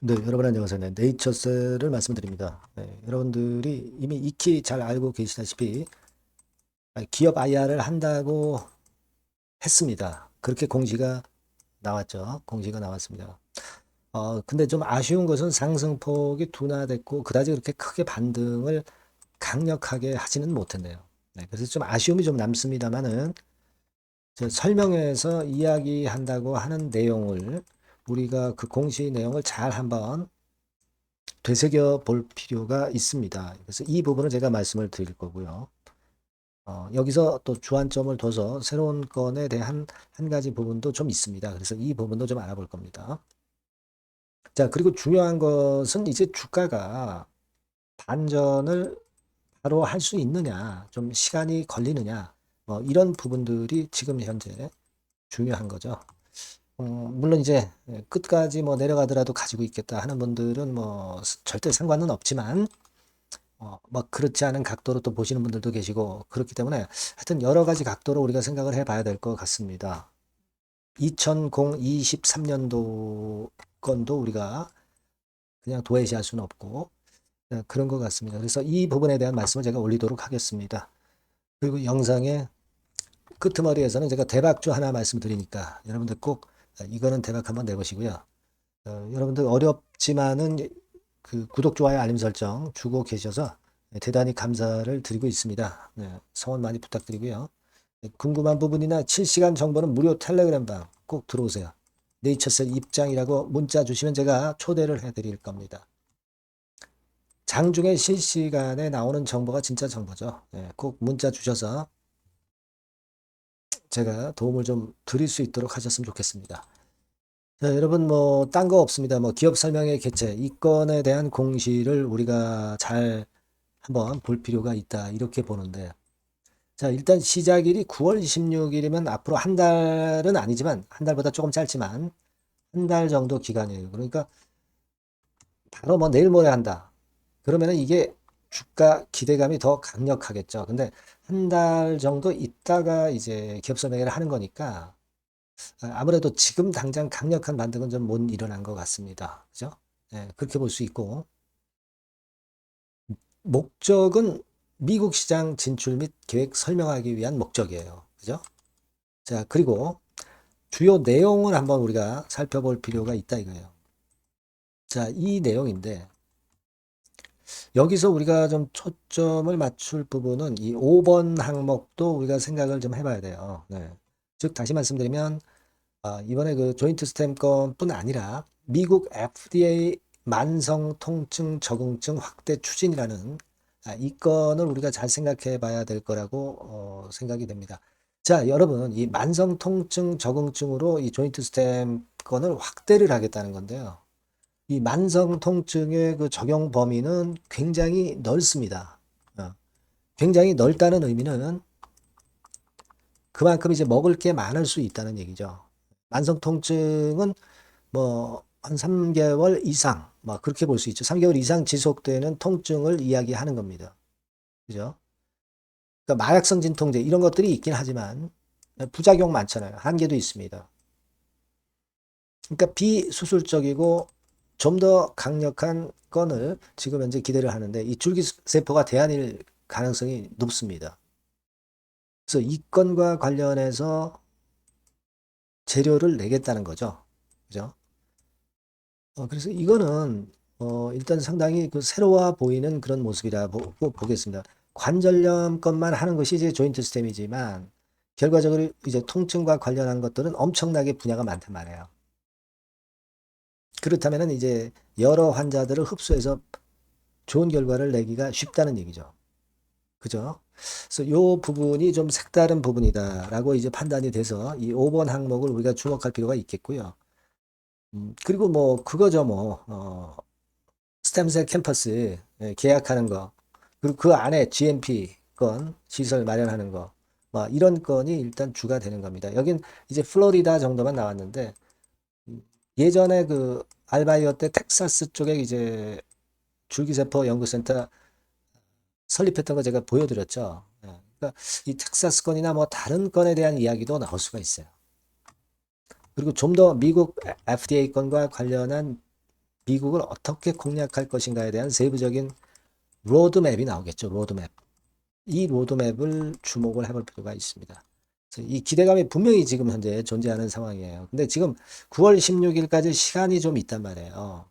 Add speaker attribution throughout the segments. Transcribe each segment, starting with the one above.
Speaker 1: 네, 여러분 안녕하세요. 네, 네이처셀을 말씀드립니다. 네, 여러분들이 이미 익히 잘 알고 계시다시피 아, 기업 IR을 한다고 했습니다. 그렇게 공지가 나왔죠. 공지가 나왔습니다. 어, 근데 좀 아쉬운 것은 상승폭이 둔화됐고 그다지 그렇게 크게 반등을 강력하게 하지는 못했네요. 네, 그래서 좀 아쉬움이 좀 남습니다만은 저 설명에서 이야기한다고 하는 내용을 우리가 그 공시 내용을 잘 한번 되새겨 볼 필요가 있습니다. 그래서 이 부분은 제가 말씀을 드릴 거고요. 어, 여기서 또 주안점을 둬서 새로운 건에 대한 한 가지 부분도 좀 있습니다. 그래서 이 부분도 좀 알아볼 겁니다. 자, 그리고 중요한 것은 이제 주가가 반전을 바로 할 수 있느냐, 좀 시간이 걸리느냐, 뭐 이런 부분들이 지금 현재 중요한 거죠. 어, 물론 이제 끝까지 뭐 내려가더라도 가지고 있겠다 하는 분들은 뭐 절대 상관은 없지만 어, 뭐 그렇지 않은 각도로 또 보시는 분들도 계시고 그렇기 때문에 하여튼 여러 가지 각도로 우리가 생각을 해봐야 될 것 같습니다. 2023년도 건도 우리가 그냥 도외시할 수는 없고 네, 그런 것 같습니다. 그래서 이 부분에 대한 말씀을 제가 올리도록 하겠습니다. 그리고 영상의 끄트머리에서는 제가 대박주 하나 말씀드리니까 여러분들 꼭 이거는 대박 한번 내보시고요. 어, 여러분들 어렵지만은 그 구독, 좋아요, 알림 설정 주고 계셔서 대단히 감사를 드리고 있습니다. 네, 성원 많이 부탁드리고요. 네, 궁금한 부분이나 실시간 정보는 무료 텔레그램방 꼭 들어오세요. 네이처셀 입장이라고 문자 주시면 제가 초대를 해드릴 겁니다. 장중에 실시간에 나오는 정보가 진짜 정보죠. 네, 꼭 문자 주셔서 제가 도움을 좀 드릴 수 있도록 하셨으면 좋겠습니다. 자, 여러분 뭐 딴 거 없습니다. 뭐 기업 설명의 개최 이 건에 대한 공시를 우리가 잘 한번 볼 필요가 있다 이렇게 보는데 자 일단 시작일이 9월 26일이면 앞으로 한 달은 아니지만 한 달보다 조금 짧지만 한 달 정도 기간이에요. 그러니까 바로 뭐 내일 모레 한다. 그러면은 이게 주가 기대감이 더 강력하겠죠. 근데 한 달 정도 있다가 이제 기업 설명회를 하는 거니까 아, 아무래도 지금 당장 강력한 반등은 좀 못 일어난 것 같습니다. 그죠? 예, 그렇게 볼 수 있고 목적은 미국 시장 진출 및 계획 설명하기 위한 목적이에요. 그죠? 자, 그리고 주요 내용을 한번 우리가 살펴볼 필요가 있다 이거예요. 자, 이 내용인데 여기서 우리가 좀 초점을 맞출 부분은 이 5번 항목도 우리가 생각을 좀 해봐야 돼요. 네. 즉 다시 말씀드리면 아, 이번에 그 조인트 스탬 건뿐 아니라 미국 FDA 만성 통증 적응증 확대 추진이라는 아, 이 건을 우리가 잘 생각해 봐야 될 거라고 어, 생각이 됩니다. 자, 여러분, 이 만성 통증 적응증으로 이 조인트 스탬 건을 확대를 하겠다는 건데요. 이 만성 통증의 그 적용 범위는 굉장히 넓습니다. 어, 굉장히 넓다는 의미는 그만큼 이제 먹을 게 많을 수 있다는 얘기죠. 만성 통증은 뭐 한 3개월 이상, 뭐 그렇게 볼 수 있죠. 3개월 이상 지속되는 통증을 이야기하는 겁니다. 그죠? 그러니까 마약성 진통제 이런 것들이 있긴 하지만 부작용 많잖아요. 한계도 있습니다. 그러니까 비수술적이고 좀 더 강력한 건을 지금 현재 기대를 하는데 이 줄기세포가 대안일 가능성이 높습니다. 그래서 이 건과 관련해서 재료를 내겠다는 거죠. 그죠? 어, 그래서 이거는 어, 일단 상당히 그 새로워 보이는 그런 모습이라 보, 보겠습니다. 관절염 것만 하는 것이 이제 조인트 스템이지만 결과적으로 이제 통증과 관련한 것들은 엄청나게 분야가 많단 말이에요. 그렇다면 이제 여러 환자들을 흡수해서 좋은 결과를 내기가 쉽다는 얘기죠. 그죠? 그래서 요 부분이 좀 색다른 부분이다라고 이제 판단이 돼서 이 5번 항목을 우리가 주목할 필요가 있겠고요. 음, 그리고 뭐 그거죠 뭐 어, 스템셀 캠퍼스 예, 계약하는 거 그리고 그 안에 GMP 건 시설 마련하는 거 뭐 이런 건이 일단 주가 되는 겁니다. 여긴 이제 플로리다 정도만 나왔는데 음, 예전에 그 알바이어 때 텍사스 쪽에 이제 줄기세포 연구센터 설립했던 거 제가 보여드렸죠. 예, 그러니까 이 텍사스 건이나 뭐 다른 건에 대한 이야기도 나올 수가 있어요. 그리고 좀 더 미국 FDA 건과 관련한 미국을 어떻게 공략할 것인가에 대한 세부적인 로드맵이 나오겠죠. 로드맵. 이 로드맵을 주목을 해볼 필요가 있습니다. 이 기대감이 분명히 지금 현재 존재하는 상황이에요. 근데 지금 9월 16일까지 시간이 좀 있단 말이에요.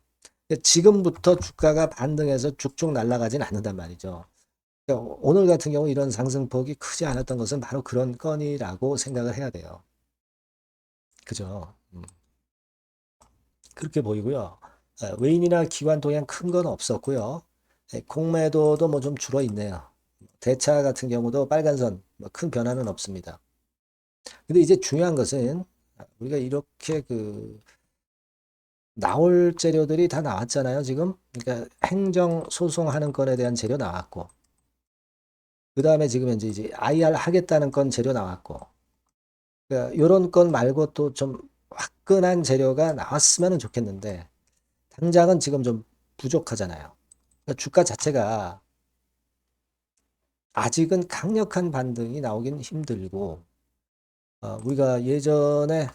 Speaker 1: 지금부터 주가가 반등해서 쭉쭉 날아가진 않는단 말이죠. 그러니까 오늘 같은 경우 이런 상승폭이 크지 않았던 것은 바로 그런 건이라고 생각을 해야 돼요. 그죠? 음. 그렇게 보이고요. 에, 외인이나 기관 동향 큰 건 없었고요. 에, 공매도도 뭐 좀 줄어 있네요. 대차 같은 경우도 빨간선 뭐큰 변화는 없습니다. 근데 이제 중요한 것은 우리가 이렇게 그 나올 재료들이 다 나왔잖아요, 지금. 그러니까 행정 소송하는 건에 대한 재료 나왔고, 그 다음에 지금 현재 이제 IR 하겠다는 건 재료 나왔고, 그러니까 이런 건 말고 또 좀 화끈한 재료가 나왔으면 좋겠는데, 당장은 지금 좀 부족하잖아요. 그러니까 주가 자체가 아직은 강력한 반등이 나오긴 힘들고, 어, 우리가 예전에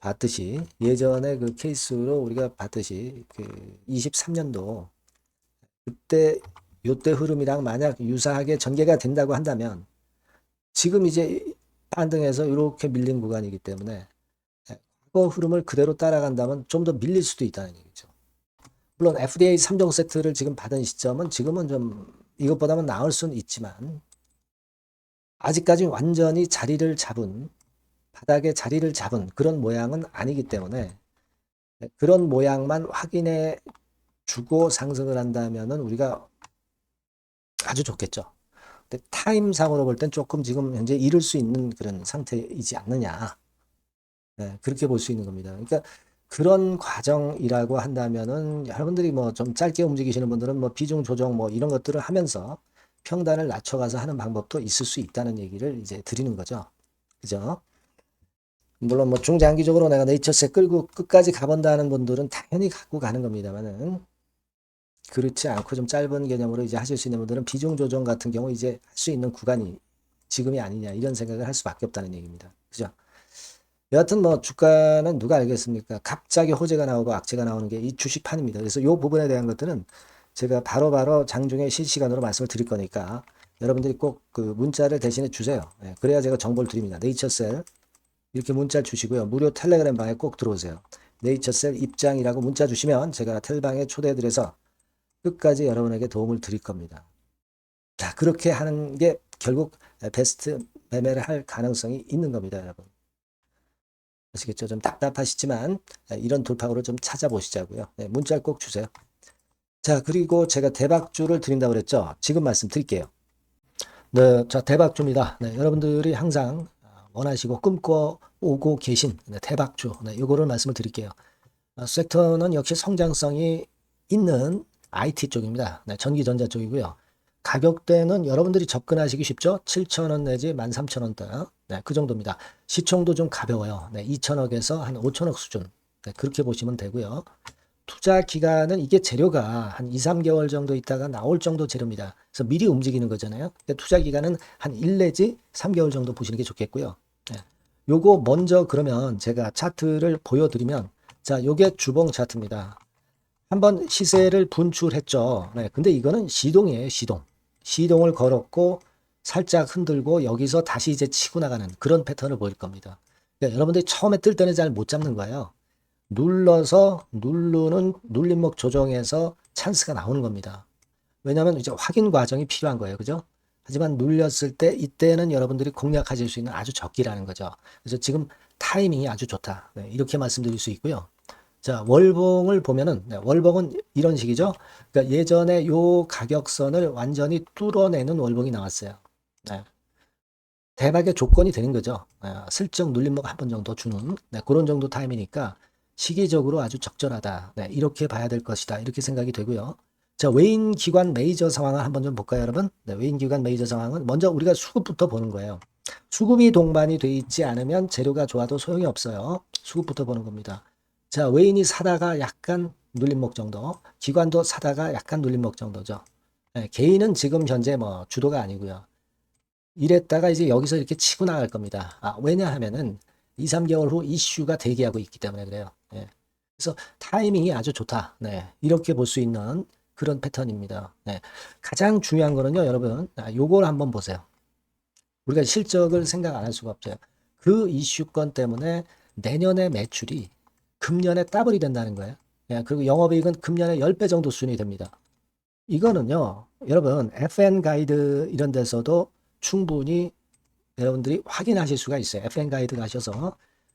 Speaker 1: 봤듯이 예전에 그 케이스로 우리가 봤듯이 그 23년도 그때 요때 흐름이랑 만약 유사하게 전개가 된다고 한다면 지금 이제 반등해서 이렇게 밀린 구간이기 때문에 과거 흐름을 그대로 따라간다면 좀 더 밀릴 수도 있다는 얘기죠. 물론 FDA 3종 세트를 지금 받은 시점은 지금은 좀 이것보다는 나을 수는 있지만 아직까지 완전히 자리를 잡은 바닥에 자리를 잡은 그런 모양은 아니기 때문에 그런 모양만 확인해 주고 상승을 한다면은 우리가 아주 좋겠죠. 근데 타임상으로 볼 땐 조금 지금 현재 이룰 수 있는 그런 상태이지 않느냐. 네, 그렇게 볼 수 있는 겁니다. 그러니까 그런 과정이라고 한다면은 여러분들이 뭐 좀 짧게 움직이시는 분들은 뭐 비중 조정 뭐 이런 것들을 하면서 평단을 낮춰가서 하는 방법도 있을 수 있다는 얘기를 이제 드리는 거죠. 그죠? 물론 뭐 중장기적으로 내가 네이처세 끌고 끝까지 가본다는 분들은 당연히 갖고 가는 겁니다만은 그렇지 않고 좀 짧은 개념으로 이제 하실 수 있는 분들은 비중 조정 같은 경우 이제 할 수 있는 구간이 지금이 아니냐 이런 생각을 할 수밖에 없다는 얘기입니다. 그죠? 여하튼 뭐 주가는 누가 알겠습니까? 갑자기 호재가 나오고 악재가 나오는 게 이 주식판입니다. 그래서 이 부분에 대한 것들은 제가 바로바로 장중에 실시간으로 말씀을 드릴 거니까 여러분들이 꼭 그 문자를 대신에 주세요. 예, 그래야 제가 정보를 드립니다. 네이처셀 이렇게 문자 주시고요. 무료 텔레그램 방에 꼭 들어오세요. 네이처셀 입장이라고 문자 주시면 제가 텔방에 초대해드려서 끝까지 여러분에게 도움을 드릴 겁니다. 자, 그렇게 하는 게 결국 베스트 매매를 할 가능성이 있는 겁니다, 여러분. 아시겠죠? 좀 답답하시지만 이런 돌파구를 좀 찾아보시자고요. 네, 문자 꼭 주세요. 자, 그리고 제가 대박주를 드린다고 그랬죠? 지금 말씀드릴게요. 네, 자, 대박주입니다. 네, 여러분들이 항상 원하시고 꿈꿔 오고 계신 네, 대박주. 네, 요거를 말씀을 드릴게요. 어, 섹터는 역시 성장성이 있는 IT 쪽입니다. 네, 전기전자 쪽이고요. 가격대는 여러분들이 접근하시기 쉽죠? 7,000원 내지 13,000원대. 네, 그 정도입니다. 시총도 좀 가벼워요. 네, 2천억에서 한 5천억 수준. 네, 그렇게 보시면 되고요. 투자 기간은 이게 재료가 한 2, 3개월 정도 있다가 나올 정도 재료입니다. 그래서 미리 움직이는 거잖아요. 투자 기간은 한 1 내지 3개월 정도 보시는 게 좋겠고요. 네. 요거 먼저 그러면 제가 차트를 보여드리면 자, 요게 주봉 차트입니다. 한번 시세를 분출했죠. 네, 근데 이거는 시동이에요, 시동. 시동을 걸었고 살짝 흔들고 여기서 다시 이제 치고 나가는 그런 패턴을 보일 겁니다. 그러니까 여러분들이 처음에 뜰 때는 잘 못 잡는 거예요. 눌러서 누르는 눌림목 조정에서 찬스가 나오는 겁니다. 왜냐하면 이제 확인 과정이 필요한 거예요. 그죠? 하지만 눌렸을 때 이때는 여러분들이 공략하실 수 있는 아주 적기라는 거죠. 그래서 지금 타이밍이 아주 좋다. 네, 이렇게 말씀드릴 수 있고요. 자, 월봉을 보면은 네, 월봉은 이런 식이죠. 그러니까 예전에 요 가격선을 완전히 뚫어내는 월봉이 나왔어요. 네. 대박의 조건이 되는 거죠. 네, 슬쩍 눌림목 한 번 정도 주는 네, 그런 정도 타임이니까 시기적으로 아주 적절하다. 네, 이렇게 봐야 될 것이다. 이렇게 생각이 되고요. 자, 외인 기관 메이저 상황을 한번 좀 볼까요, 여러분? 네, 외인 기관 메이저 상황은 먼저 우리가 수급부터 보는 거예요. 수급이 동반이 돼 있지 않으면 재료가 좋아도 소용이 없어요. 수급부터 보는 겁니다. 자, 외인이 사다가 약간 눌림목 정도, 기관도 사다가 약간 눌림목 정도죠. 네, 개인은 지금 현재 뭐 주도가 아니고요. 이랬다가 이제 여기서 이렇게 치고 나갈 겁니다. 아, 왜냐하면은 2, 3개월 후 이슈가 대기하고 있기 때문에 그래요. 예. 그래서 타이밍이 아주 좋다. 네. 이렇게 볼 수 있는 그런 패턴입니다. 네. 가장 중요한 거는요, 여러분. 아, 요걸 한번 보세요. 우리가 실적을 생각 안 할 수가 없어요. 그 이슈건 때문에 내년의 매출이 금년에 더블이 된다는 거예요. 예, 그리고 영업이익은 금년에 10배 정도 수준이 됩니다. 이거는요, 여러분, FN 가이드 이런 데서도 충분히 여러분들이 확인하실 수가 있어요. FN 가이드 가셔서 예,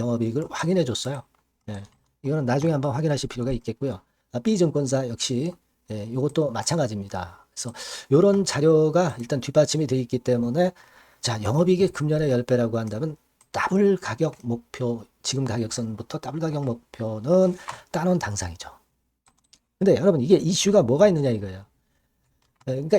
Speaker 1: 영업이익을 확인해 줬어요. 예. 이거는 나중에 한번 확인하실 필요가 있겠고요. 아, B증권사 역시 예, 이것도 마찬가지입니다. 그래서 이런 자료가 일단 뒷받침이 되어 있기 때문에 자 영업이익이 금년에 10배라고 한다면 더블 가격 목표 지금 가격선부터 더블 가격 목표는 따놓은 당상이죠. 근데 여러분 이게 이슈가 뭐가 있느냐 이거예요. 예, 그러니까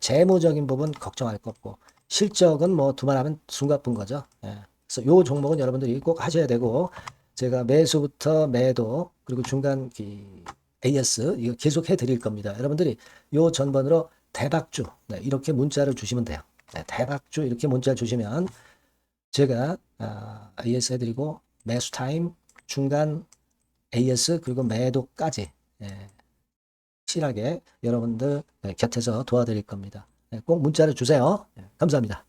Speaker 1: 재무적인 부분 걱정할 거 없고 실적은 뭐 두말하면 숨가쁜 거죠. 예. 그래서 요 종목은 여러분들이 꼭 하셔야 되고 제가 매수부터 매도 그리고 중간 그 AS 이거 계속 해드릴 겁니다. 여러분들이 요 전번으로 대박주 네, 이렇게 문자를 주시면 돼요. 네, 대박주 이렇게 문자 주시면 제가 아, AS 해드리고 매수 타임 중간 AS 그리고 매도까지 예, 확실하게 여러분들 네, 곁에서 도와드릴 겁니다. 네, 꼭 문자를 주세요. 네, 감사합니다.